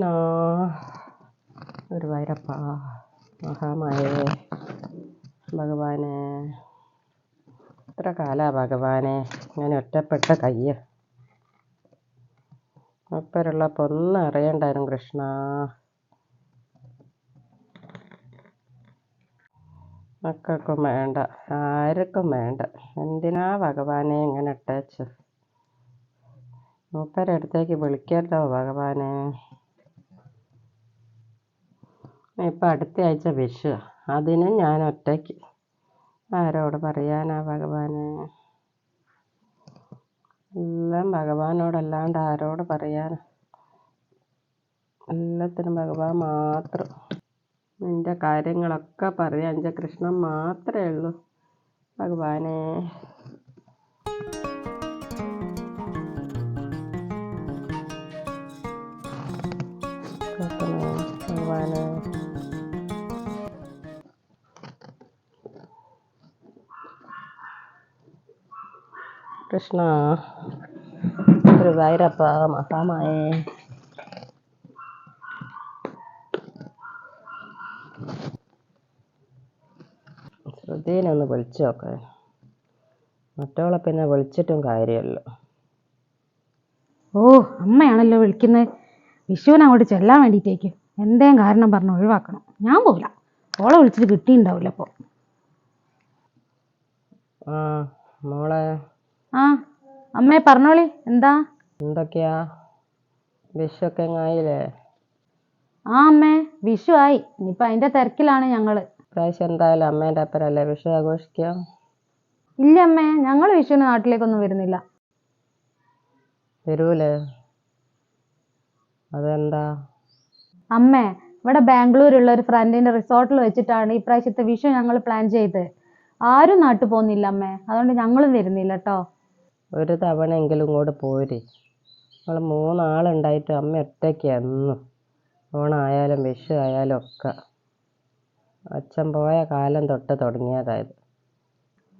കൃഷ്ണ. ഗുരുവായൂരപ്പ മഹാമായേ. ഭഗവാനെ. എത്ര കാലാ ഭഗവാനെ? ഞാൻ ഒറ്റപ്പെട്ട കയ്യ. മൂപ്പരുള്ളപ്പോൾ ഒന്നും അറിയണ്ടായിരുന്നു കൃഷ്ണ. മക്കൾക്കും വേണ്ട. ആർക്കും വേണ്ട. എന്തിനാ ഭഗവാനെ ഇങ്ങനെ ഇട്ടേച്ച്? മൂപ്പരടുത്തേക്ക് വിളിക്കരുതോ ഭഗവാനെ? ഇപ്പം അടുത്ത ആഴ്ച വിഷു അതിനും ഞാൻ ഒറ്റയ്ക്ക്. ആരോട് പറയാനാ ഭഗവാനെ? എല്ലാം ഭഗവാനോടല്ലാണ്ട് ആരോട് പറയാൻ എല്ലാത്തിനും ഭഗവാൻ മാത്രം. നിന്റെ കാര്യങ്ങളൊക്കെ പറയാൻ എന്റെ കൃഷ്ണൻ മാത്രമേ ഉള്ളൂ. ഭഗവാനെ. കൃഷ്ണ. ഗുരുവായൂരപ്പ മഹാമായേ. ശ്രുതിനെ ഒന്ന് വിളിച്ചു നോക്കേ. മറ്റവളെ പിന്നെ വിളിച്ചിട്ടും കാര്യമല്ല. ഓ അമ്മയാണല്ലോ വിളിക്കുന്നത് വിഷുവിനെ അങ്ങോട്ട് ചെല്ലാൻ വേണ്ടിയിട്ടേക്ക്. എന്തേം കാരണം പറഞ്ഞ് ഒഴിവാക്കണം. ഞാൻ പോവില്ല. ഓളെ വിളിച്ചിട്ട് കിട്ടിയിട്ടുണ്ടാവില്ല അപ്പോൾ ആ മോളെ. ആ അമ്മേ പറഞ്ഞോളി എന്താ? എന്തൊക്കെയാ? വിഷൊക്കെ ആയില്ലേ? ആ അമ്മേ വിഷു ആയി. ഇനിയിപ്പോൾ അതിന്റെ തിരക്കിലാണ് ഞങ്ങൾ. പ്രാവശ്യം എന്തായാലും അമ്മേന്റെ അപ്പരല്ലേ വിഷു ആഘോഷിക്കുക? ഇല്ല അമ്മേ ഞങ്ങൾ വിഷുവിന് നാട്ടിലേക്കൊന്നും വരുന്നില്ല. വരൂലേ? അതെന്താ? അമ്മേ ഇവിടെ ബാംഗ്ലൂരുള്ള ഒരു ഫ്രണ്ടിന്റെ റിസോർട്ടിൽ വെച്ചിട്ടാണ് ഈ പ്രാവശ്യത്തെ വിഷു ഞങ്ങൾ പ്ലാൻ ചെയ്ത് ആരും നാട്ടിൽ പോകുന്നില്ല അമ്മേ. അതുകൊണ്ട് ഞങ്ങളും വരുന്നില്ല കേട്ടോ. ഒരു തവണ എങ്കിലും ഇങ്ങോട്ട് പോര്. നമ്മൾ മൂന്നാളുണ്ടായിട്ട് അമ്മ ഒറ്റയ്ക്ക് എന്നും ഓണായാലും വിഷു ആയാലും ഒക്കെ. അച്ഛൻ പോയ കാലം തൊട്ട് തുടങ്ങിയതായത്.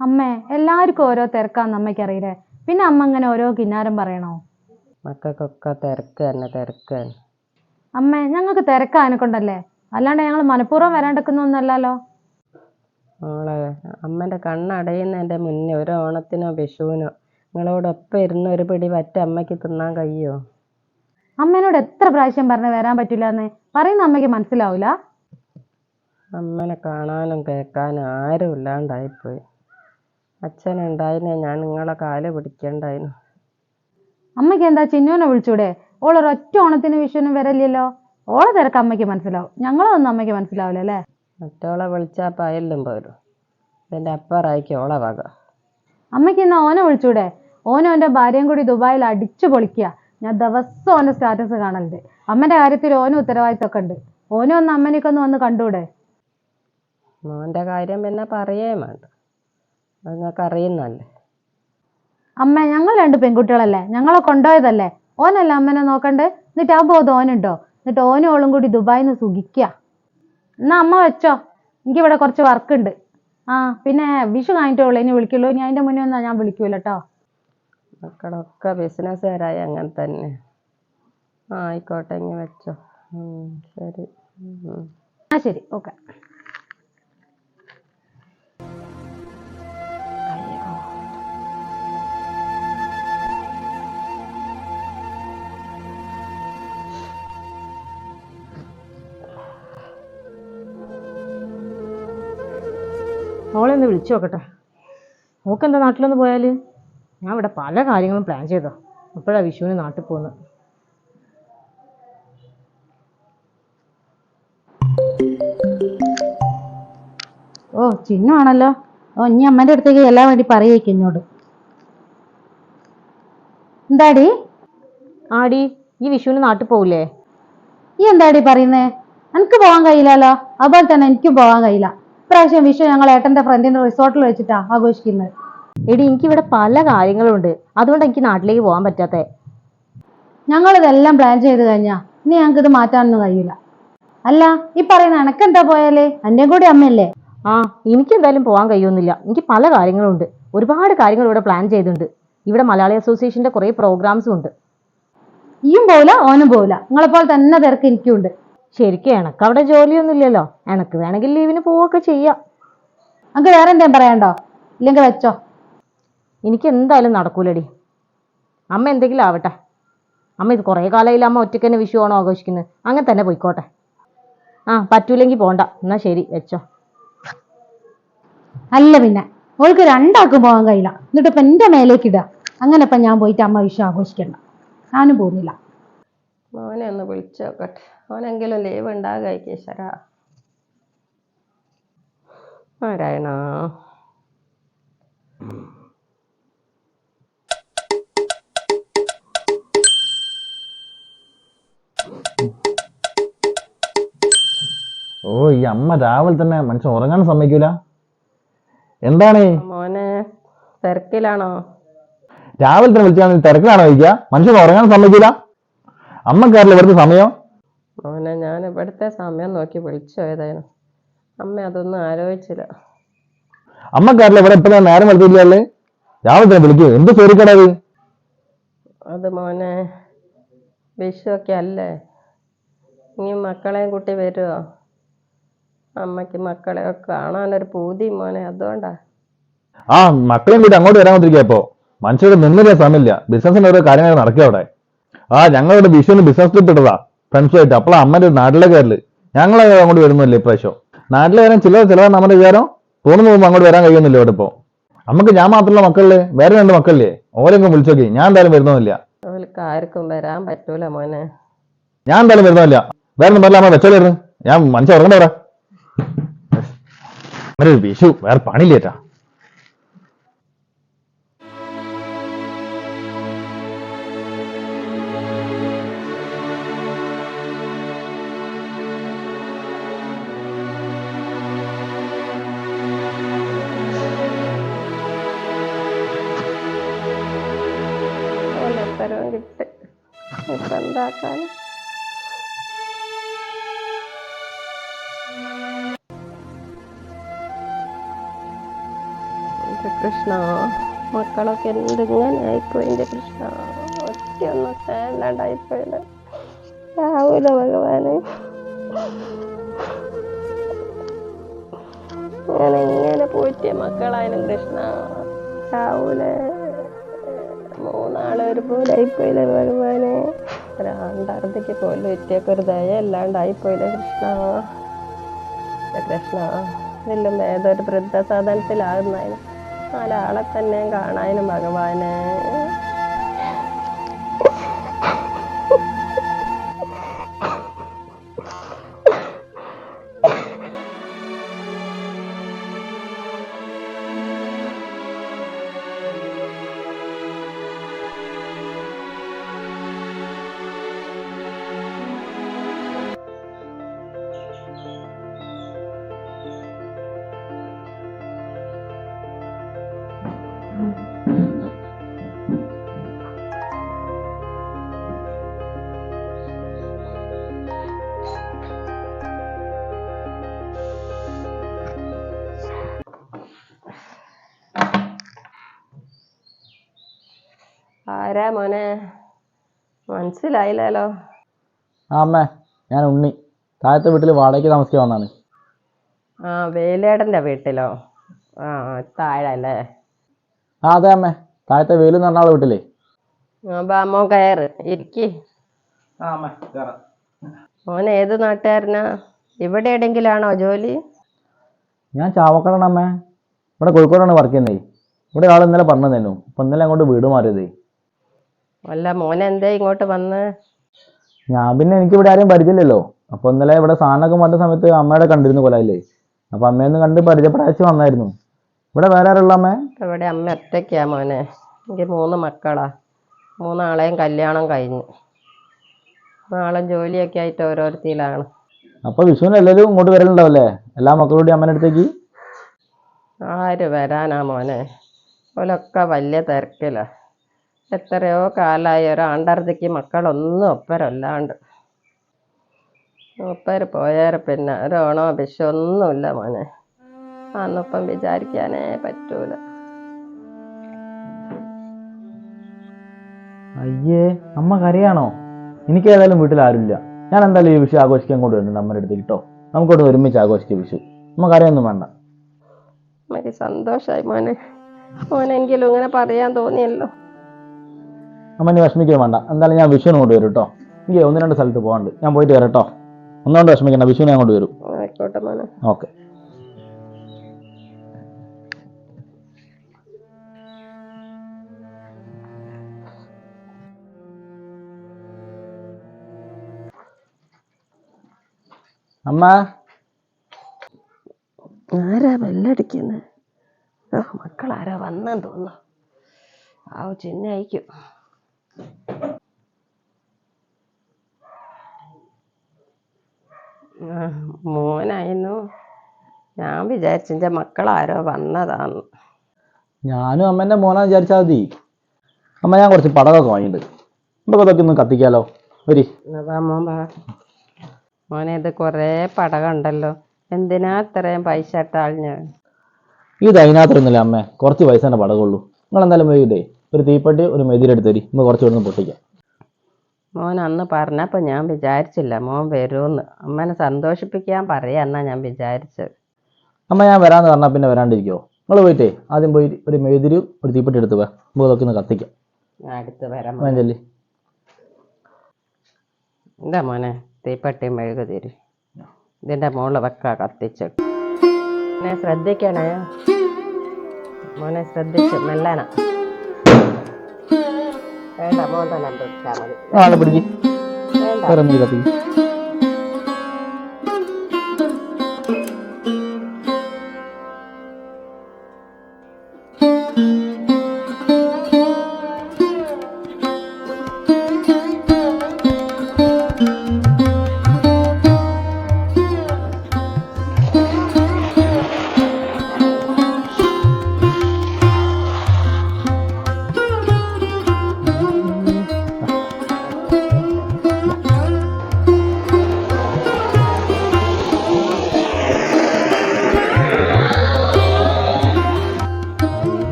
അമ്മേ എല്ലാവർക്കും ഓരോ തിരക്കാന്ന് അമ്മയ്ക്കറിയില്ലേ പിന്നെ അമ്മ അങ്ങനെ ഓരോ കിന്നാരം പറയണോ? മക്കൾക്കൊക്കെ തിരക്ക് തന്നെ തിരക്ക് തന്നെ. അമ്മേ ഞങ്ങൾക്ക് തിരക്കാനെ കൊണ്ടല്ലേ? അല്ലാണ്ട് ഞങ്ങൾ മനഃപൂർവം വരാണ്ടിരിക്കുന്നൊന്നല്ലല്ലോ മോളെ അമ്മന്റെ കണ്ണടയുന്നതിന്റെ മുന്നേ ഒരു ഓണത്തിനോ വിഷുവിനോ നിങ്ങളോടൊപ്പം ഇരുന്ന് ഒരു പിടി വറ്റ അമ്മയ്ക്ക് തിന്നാൻ കഴിയോ? അമ്മേനോട് എത്ര പ്രാവശ്യം പറഞ്ഞ് വരാൻ പറ്റില്ല എന്ന് പറയുന്ന അമ്മയ്ക്ക് മനസ്സിലാവില്ല അമ്മനെ കാണാനും കേൾക്കാനും ആരും ഇല്ലാണ്ടായിപ്പോയി. അച്ഛനുണ്ടായിനെ ഞാൻ നിങ്ങളെ കാൽ പിടിക്കണ്ടായിരുന്നു അമ്മയ്ക്ക് എന്താ ചിന്നുവിനെ വിളിച്ചൂടെ? ഓളൊരൊറ്റ ഓണത്തിന് വിഷുവിനും വരല്ലല്ലോ ഓളെ തിരക്ക് അമ്മയ്ക്ക് മനസ്സിലാവും. ഞങ്ങളൊന്നും അമ്മയ്ക്ക് മനസ്സിലാവില്ല അല്ലേ? മറ്റോളെ വിളിച്ചാൽ പയലും പോരും. ഇതിന്റെ അപ്പറായിക്കും ഓളെ വക. അമ്മയ്ക്ക് ഇന്ന് ഓനെ വിളിച്ചൂടെ? ഓനും എന്റെ ഭാര്യയും കൂടി ദുബായിൽ അടിച്ചു പൊളിക്കുക. ഞാൻ ദിവസം ഓന്റെ സ്റ്റാറ്റസ് കാണലുണ്ട്. അമ്മന്റെ കാര്യത്തിൽ ഓനും ഉത്തരവാദിത്തമൊക്കെ ഉണ്ട്. ഓനും ഒന്ന് അമ്മനെയൊക്കെ ഒന്ന് വന്ന് കണ്ടൂടെ മോന്റെ കാര്യം പിന്നെ പറയേ വേണ്ട. നിങ്ങൾക്ക് അറിയുന്നല്ലേ അമ്മ ഞങ്ങൾ രണ്ട് പെൺകുട്ടികളല്ലേ? ഞങ്ങളെ കൊണ്ടുപോയതല്ലേ? ഓനല്ല അമ്മനെ നോക്കണ്ടേ? എന്നിട്ട് ആ ബോധം ഓനുണ്ടോ? എന്നിട്ട് ഓനും ഓളും കൂടി ദുബായിൽ നിന്ന് സുഖിക്കുക. എന്നാ അമ്മ വെച്ചോ. എനിക്കിവിടെ കുറച്ച് വർക്ക് ഉണ്ട്. ആ പിന്നെ വിഷു കഴിഞ്ഞിട്ടുള്ളൂ ഇനി വിളിക്കുള്ളൂ. ഇനി അതിന്റെ മുന്നേ ഒന്നാ ഞാൻ വിളിക്കൂല കേട്ടോ മക്കളൊക്കെ ബിസിനസ്സുകാരായി അങ്ങനെ തന്നെ. ആയിക്കോട്ടെ ഇനി വെച്ചോ. ശരി. ആ ശരി ഓക്കെ. മോളെ ഒന്ന് വിളിച്ചു നോക്കട്ടെ. ഓക്കെന്താ നാട്ടിലൊന്ന് പോയാൽ ഞാൻ ഇവിടെ പല കാര്യങ്ങളും പ്ലാൻ ചെയ്തോ അപ്പോഴാണ് വിഷുവിന് നാട്ടിൽ പോകുന്നത്. ഓ ചിഹ്നമാണല്ലോ ഓ ഇനി അമ്മേന്റെ അടുത്തേക്ക് എല്ലാം വേണ്ടി പറയേക്ക് എന്നോട്. എന്താടി? ആടി ഈ വിഷുവിന് നാട്ടിൽ പോവില്ലേ? ഈ എന്താടി പറയുന്നേ? എനിക്ക് പോകാൻ കഴിയില്ലല്ലോ. അതുപോലെ തന്നെ എനിക്കും പോകാൻ കഴിയില്ല. ഇപ്രാവശ്യം വിഷു ഞങ്ങൾ ഏട്ടന്റെ ഫ്രണ്ടിന്റെ റിസോർട്ടിൽ വെച്ചിട്ടാ ആഘോഷിക്കുന്നത് എടി എനിക്കിവിടെ പല കാര്യങ്ങളുണ്ട്. അതുകൊണ്ട് എനിക്ക് നാട്ടിലേക്ക് പോകാൻ പറ്റാത്തേ. ഞങ്ങൾ ഇതെല്ലാം പ്ലാൻ ചെയ്ത് കഴിഞ്ഞാ ഇനി ഞങ്ങൾക്ക് ഇത് മാറ്റാനൊന്നും കഴിയില്ല. അല്ല ഈ പറയുന്ന എനക്കെന്താ പോയാലേ? എന്റെയും കൂടി അമ്മയല്ലേ? ആ എനിക്ക് എന്തായാലും പോകാൻ കഴിയുന്നില്ല എനിക്ക് പല കാര്യങ്ങളുണ്ട്. ഒരുപാട് കാര്യങ്ങൾ ഇവിടെ പ്ലാൻ ചെയ്തിട്ടുണ്ട്. ഇവിടെ മലയാളി അസോസിയേഷന്റെ കുറേ പ്രോഗ്രാംസും ഉണ്ട്. ഈയും പോവില്ല ഓനും പോവില്ല നിങ്ങളെ പോലെ തന്നെ തിരക്ക് എനിക്കുണ്ട്. ശരിക്കും എനക്ക് അവിടെ ജോലിയൊന്നും ഇല്ലല്ലോ. എനക്ക് വേണമെങ്കിൽ ലീവിന് പോവൊക്കെ ചെയ്യാം. നമുക്ക് വേറെ എന്തേലും പറയണ്ടോ ഇല്ലെങ്കിൽ വെച്ചോ? എനിക്ക് എന്തായാലും നടക്കൂലടി. അമ്മ എന്തെങ്കിലും ആവട്ടെ. അമ്മ ഇത് കുറേ കാലമായില്ല അമ്മ ഒറ്റയ്ക്ക് തന്നെ വിഷു ആണോ ആഘോഷിക്കുന്നത് അങ്ങനെ തന്നെ പോയിക്കോട്ടെ. ആ പറ്റൂലെങ്കിൽ പോണ്ട. എന്നാ ശരി വെച്ചോ. അല്ല പിന്നെ ഓൾക്ക് രണ്ടാക്കും പോകാൻ കഴിയില്ല. എന്നിട്ട് ഇപ്പം എന്റെ മേലേക്ക് ഇടുക അങ്ങനെ ഇപ്പൊ ഞാൻ പോയിട്ട് അമ്മ വിഷു ആഘോഷിക്കണ്ട. ഞാനും പോകുന്നില്ല. മോനെ ഒന്ന് വിളിച്ചു നോക്കട്ടെ മോനെങ്കിലും ലീവ് ഉണ്ടാകായി കേശരാ നാരായണ ഓ ഈ അമ്മ രാവിലെ തന്നെ മനുഷ്യൻ ഉറങ്ങാൻ സമ്മതിക്കൂല? എന്താണ്? മോനെ തിരക്കിലാണോ? രാവിലെ തന്നെ വിളിച്ചാൽ തിരക്കിലാണോ ചോദിക്കുക മനുഷ്യൻ ഉറങ്ങാൻ സമ്മതിക്കൂല? അമ്മക്കാരില്ല ഇവിടുത്തെ സമയം? മോനെ ഞാൻ ഇവിടുത്തെ സമയം നോക്കി വിളിച്ചു പോയതായിരുന്നു. അമ്മ അതൊന്നും ആലോചിച്ചില്ല. അമ്മക്കാരില്ല ഇവിടെ ഇപ്പൊ നേരം വെളുത്തില്ലേ രാവിലെ തന്നെ വിളിക്കൂ. എന്ത് സോറിക്കടാ അത് മോനെ വിഷു ഒക്കെ അല്ലേ? ഇനി മക്കളെയും കുട്ടി വരുമോ അമ്മയ്ക്ക് മക്കളെ കാണാനൊരു പൂതി മോനെ അതുകൊണ്ടാ. ആ മക്കളെയും കൂടി അങ്ങോട്ട് വരാൻ കൊണ്ടിരിക്കുക ഇപ്പോ. മനുഷ്യരുടെ നിന്നില്ല സമയമില്ല. ബിസിനസിന്റെ ഓരോ കാര്യങ്ങൾ നടക്കുക അവിടെ. ആ ഞങ്ങളുടെ വിഷുവിന് ബിസിനസ് ട്രിപ്പ് ഇട്ടതാ. ഫ്രണ്ട്സുമായിട്ട് അപ്പോഴാ അമ്മന്റെ നാട്ടിലെ കയറിൽ ഞങ്ങളെ അങ്ങോട്ട് വരുന്നില്ല ഇപ്രാവശ്യം. നാട്ടിലെ കാര്യം ചില ചില നമ്മുടെ വിചാരം. തോന്നുന്നു പോകുമ്പോൾ അങ്ങോട്ട് വരാൻ കഴിയുന്നില്ല ഇവിടെ ഇപ്പോ. നമുക്ക് ഞാൻ മാത്രമല്ല മക്കളിൽ വേറെ രണ്ട് മക്കളില്ലേ. ഓരെങ്കിലും വിളിച്ചോക്കി ഞാൻ എന്തായാലും വരുന്നില്ല അവർക്ക് ആർക്കും വരാൻ പറ്റൂല മോനെ. ഞാൻ എന്തായാലും വരുന്നില്ല വേറെ ഒന്നും അമ്മ വെച്ചോളിരുന്നു ഞാൻ മനുഷ്യ ഉറങ്ങണ്ട അങ്ങനെ ഒരു വിഷു വേറെ പണിയില്ലേറ്റാ ഓലത്തരവും കിട്ടി ഇപ്പൊ എന്റെ കൃഷ്ണ. മക്കളൊക്കെ എന്തിങ്ങനെ ആയിപ്പോയി എന്റെ കൃഷ്ണ? ഒറ്റയൊന്നും സ്നേഹമില്ലാണ്ടായിപ്പോയത് രാവിലെ ഭഗവാന്. ഞാൻ എങ്ങനെ പോയിട്ട് മക്കളായാലും കൃഷ്ണ? രാവിലെ മൂന്നാൾ ഒരുപോലെ ആയിപ്പോയില്ലേ ഭഗവാനെ? രണ്ടാർത്തേക്ക് പോലും ഒറ്റയൊക്കെ ഒരു ദയ അല്ലാണ്ടായിപ്പോയില്ലേ കൃഷ്ണ? കൃഷ്ണ ഇതെല്ലാം ഏതൊരു വൃദ്ധസാധനത്തിലാകുന്നതിന് നാലാളെ തന്നെ കാണാനും ഭഗവാനെ. മോനെ. മനസ്സിലായില്ലല്ലോ. ആ അമ്മേ ഞാൻ ഉണ്ണി. താഴത്തെ വീട്ടിൽ വാടകയ്ക്ക് താമസിക്കാൻ വന്നാണ്. ആ വേലേടന്റെ വീട്ടിലോ? ആ താഴെ അല്ലേ ആ അതെ അമ്മേ. താഴത്തെ വേലു എന്ന് പറഞ്ഞ ആളെ വീട്ടിലേ. ആ കയറ്. ഇരിക്കി. ആ അമ്മേ മോൻ ഏത് നാട്ടുകാരനാ? ഇവിടെ എവിടെയെങ്കിലാണോ ജോലി? ഞാൻ ചാവക്കടാണ് അമ്മേ. ഇവിടെ കോഴിക്കോടാണ് വർക്ക് ചെയ്യുന്നത് ഇവിടെ ആൾ ഇന്നലെ പറഞ്ഞു തന്നു ഇപ്പൊ ഇന്നലെ അങ്ങോട്ട് വീട് മാറിയതേ. അല്ല മോനെ എന്തേ ഇങ്ങോട്ട് വന്ന്? ഞാൻ പിന്നെ എനിക്ക് ഇവിടെ ആരെയും പരിചയമില്ലല്ലോ. അപ്പൊ ഇന്നലെ ഇവിടെ സാധനമൊക്കെ മാറ്റുന്ന സമയത്ത് അമ്മയുടെ കണ്ടിരുന്നു കൊലായില്ലേ? അപ്പൊ അമ്മയൊന്ന് കണ്ട് പരിചയപ്പെടാച്ച് വന്നായിരുന്നു. ഇവിടെ വേറെ ആരുള്ള അമ്മേ? ഇവിടെ അമ്മ ഒറ്റയ്ക്കാ മോനെ. എനിക്ക് മൂന്ന് മക്കളാ. മൂന്നാളെയും കല്യാണം കഴിഞ്ഞു. നാളെ ജോലിയൊക്കെ ആയിട്ട് ഓരോരുത്തിയിലാണ് അപ്പൊ വിഷുവിന് എല്ലാവരും ഇങ്ങോട്ട് വരലുണ്ടാവല്ലേ? എല്ലാ മക്കളോടും അമ്മേന്റെ അടുത്തേക്ക്? ആര് വരാനാ മോനെ? ഓലൊക്കെ വലിയ തിരക്കില. എത്രയോ കാലമായി ഒരാണ്ടർത്തിക്ക് മക്കളൊന്നും ഒപ്പരല്ലാണ്ട്. ഒപ്പര് പോയാൽ പിന്നെ ഒരോണോ വിഷു ഒന്നുമില്ല മോനെ. അന്നൊപ്പം വിചാരിക്കാനേ പറ്റൂല. അയ്യേ അമ്മ കരയാണോ? എനിക്ക് ഏതായാലും വീട്ടിൽ ആരുമില്ല. ഞാൻ എന്തായാലും ഈ വിഷു ആഘോഷിക്കാൻ കൊണ്ട് വരുന്നുണ്ട് അമ്മയുടെ അടുത്ത് കിട്ടോ നമുക്കോട്ട് ഒരുമിച്ച് ആഘോഷിക്കാം വിഷു. നമുക്കറിയൊന്നും വേണ്ട. എനിക്ക് സന്തോഷമായി മോനെ. മോനെങ്കിലും ഇങ്ങനെ പറയാൻ തോന്നിയല്ലോ. അമ്മ ഇനി വിഷമിക്കാൻ വേണ്ട. എന്തായാലും ഞാൻ വിഷുവിന് കൊണ്ട് വരും കേട്ടോ എനിക്ക് ഒന്ന് രണ്ട് സ്ഥലത്ത് പോകാണ്ട് ഞാൻ പോയിട്ട് വരാം കേട്ടോ ഒന്നുകൊണ്ട് വിഷമിക്കണ്ട വിഷുവിനെ അങ്ങോട്ട് വരും. ആയിക്കോട്ടെ മോനെ. ഓക്കെ. അമ്മ? ആരാ ബെല്ലടിക്കുന്നത് മക്കൾ മക്കളാരാ വന്നെന്ന് തോന്നുന്നു. ആ ചിന്നയിക്കും. മോനായിരുന്നു. ഞാൻ വിചാരിച്ചു എന്റെ മക്കളാരോ വന്നതാന്ന്. ഞാനും അമ്മേന്റെ മോനാ വിചാരിച്ചാൽ മതി. അമ്മ ഞാൻ കുറച്ച് പടകൊക്കെ വാങ്ങിയിട്ടുണ്ട്. നമുക്ക് അതൊക്കെ ഒന്ന് കത്തിക്കാലോ? വരി. മോൻ വാ. മോനെ ഇത് കുറേ പടകമുണ്ടല്ലോ എന്തിനാ ഇത്രയും പൈസ ഇട്ടാളിഞ്ഞ് ഇത് അതിനകത്തൊന്നുമില്ല അമ്മേ. കുറച്ച് പൈസേന്റെ പടകമുള്ളൂ നിങ്ങൾ എന്തായാലും വൈകിട്ടേ ഒരു തീപ്പെട്ടി ഒരു മെതിരെടുത്ത് തരി നമുക്ക് കുറച്ച് ഇവിടുന്ന് പൊട്ടിക്കാം. മോൻ അന്ന് പറഞ്ഞപ്പോൾ ഞാൻ വിചാരിച്ചില്ല മോൻ വരുമെന്ന്. അമ്മനെ സന്തോഷിപ്പിക്കാൻ പറയാന്നാ ഞാൻ വിചാരിച്ചത്. അമ്മ ഞാൻ വരാമെന്ന് പറഞ്ഞാൽ പിന്നെ വരാണ്ടിരിക്കുമോ നിങ്ങൾ പോയിട്ടേ ആദ്യം പോയി ഒരു മെതിരും ഒരു തീപ്പെട്ടി എടുത്ത് വാ. നമുക്ക് അതൊക്കെ ഒന്ന് കത്തിക്കാം. അടുത്ത് വരാം ചെല്ലി. എന്താ മോനെ തീപ്പട്ടി മെഴുകു തിരി ഇതിന്റെ മുകളിൽ വെക്ക കത്തിച്ച് മോനെ ശ്രദ്ധിക്കണേ. മോനെ ശ്രദ്ധിച്ച് മെല്ലന വേണ്ട മോൻ തന്നെ പിടിച്ചാൽ മതി ആളെ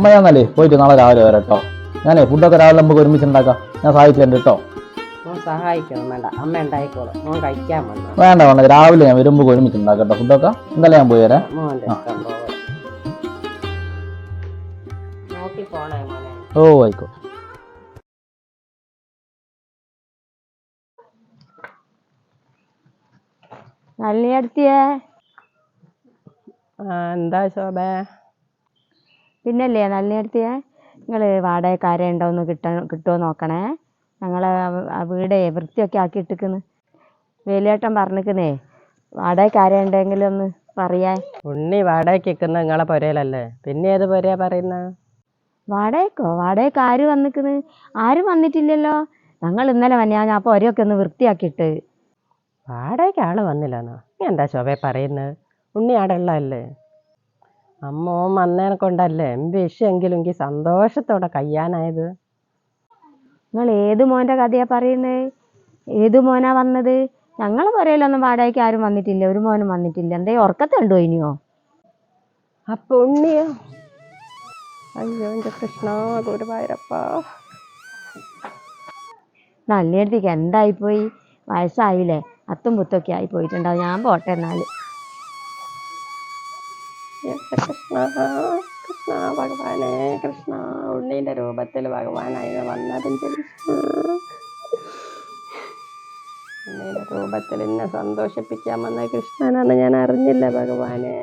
അമ്മ ഞാൻ എന്നാലേ പോയിട്ട് നാളെ രാവിലെ വരാം കേട്ടോ ഞാനേ ഫുഡൊക്കെ രാവിലെ നമുക്ക് ഒരുമിച്ച് ഉണ്ടാക്കാം. ഞാൻ സഹായിച്ചിട്ടുണ്ട് കേട്ടോ സഹായിക്കണം വേണ്ട. അമ്മ ഉണ്ടായിക്കോളും. മോൻ കഴിക്കാൻ വേണ്ട വേണ്ട. രാവിലെ ഞാൻ വരുമ്പോൾ ഒരുമിച്ച് ഉണ്ടാക്കാം കേട്ടോ ഫുഡൊക്കെ എന്തായാലും ഞാൻ പോയി വരാം. ഓ ആയിക്കോ നല്ല അടുത്തിയേ എന്താ ശോഭ? പിന്നല്ലേ നല്ല നല്ലിയടുത്തിയേ നിങ്ങൾ വാടകക്കാരെ ഉണ്ടോന്ന് കിട്ട കിട്ടുമോ നോക്കണേ? ഞങ്ങൾ ആ വീടേ വൃത്തിയൊക്കെ ആക്കി ഇട്ടിക്കുന്നു പറഞ്ഞിരിക്കുന്നേ വാടകക്കാരെ ഉണ്ടെങ്കിൽ ഒന്ന് പറയാൻ. ഉണ്ണി വാടകയ്ക്ക് നിൽക്കുന്ന നിങ്ങളെ പുരയിലല്ലേ പിന്നെ ഏത് പുരയാ പറയുന്നത് വാടകയ്ക്കോ വാടകയ്ക്ക് ആര് വന്നിക്കുന്നു ആരും വന്നിട്ടില്ലല്ലോ. ഞങ്ങൾ ഇന്നലെ വന്നാ ഞാൻ അപ്പോൾ ഒരൊക്കെ ഒന്ന് വൃത്തിയാക്കിയിട്ട്. വാടകയ്ക്ക് ആൾ വന്നില്ലെന്നോ? നീ എന്താ ശോഭ പറയുന്നത് ഉണ്ണി ആടെ ഉള്ളതല്ലേ? അമ്മോൻ വന്നതിനെ കൊണ്ടല്ലേ? വിഷയെങ്കിലും എനിക്ക് സന്തോഷത്തോടെ കയ്യാനായത്. നിങ്ങൾ ഏത് മോന്റെ കഥയാ പറയുന്നത് ഏത് മോനാ വന്നത്? ഞങ്ങളെ പുരയിലൊന്നും വാടകയ്ക്ക് ആരും വന്നിട്ടില്ല ഒരു മോനും വന്നിട്ടില്ല. എന്തേ ഉറക്കത്തുണ്ടോ ഇനിയോ? അപ്പൊ ഉണ്ണിയോ അയ്യോ എന്റെ കൃഷ്ണ ഗുരുവായൂരപ്പ നല്ലയിടത്തേക്ക് എന്തായിപ്പോയി? വയസ്സായില്ലേ? അത്തും പുത്തൊക്കെ ആയി പോയിട്ടുണ്ടാവും ഞാൻ പോട്ടെ എന്നാൽ കൃഷ്ണ ഭഗവാനെ കൃഷ്ണ ഉണ്ണീന്റെ രൂപത്തിൽ ഭഗവാനായി കൃഷ്ണ ഉണ്ണീന്റെ രൂപത്തിൽ എന്നെ സന്തോഷിപ്പിക്കാൻ വന്ന കൃഷ്ണനാണ് ഞാൻ അറിഞ്ഞില്ല ഭഗവാനെ.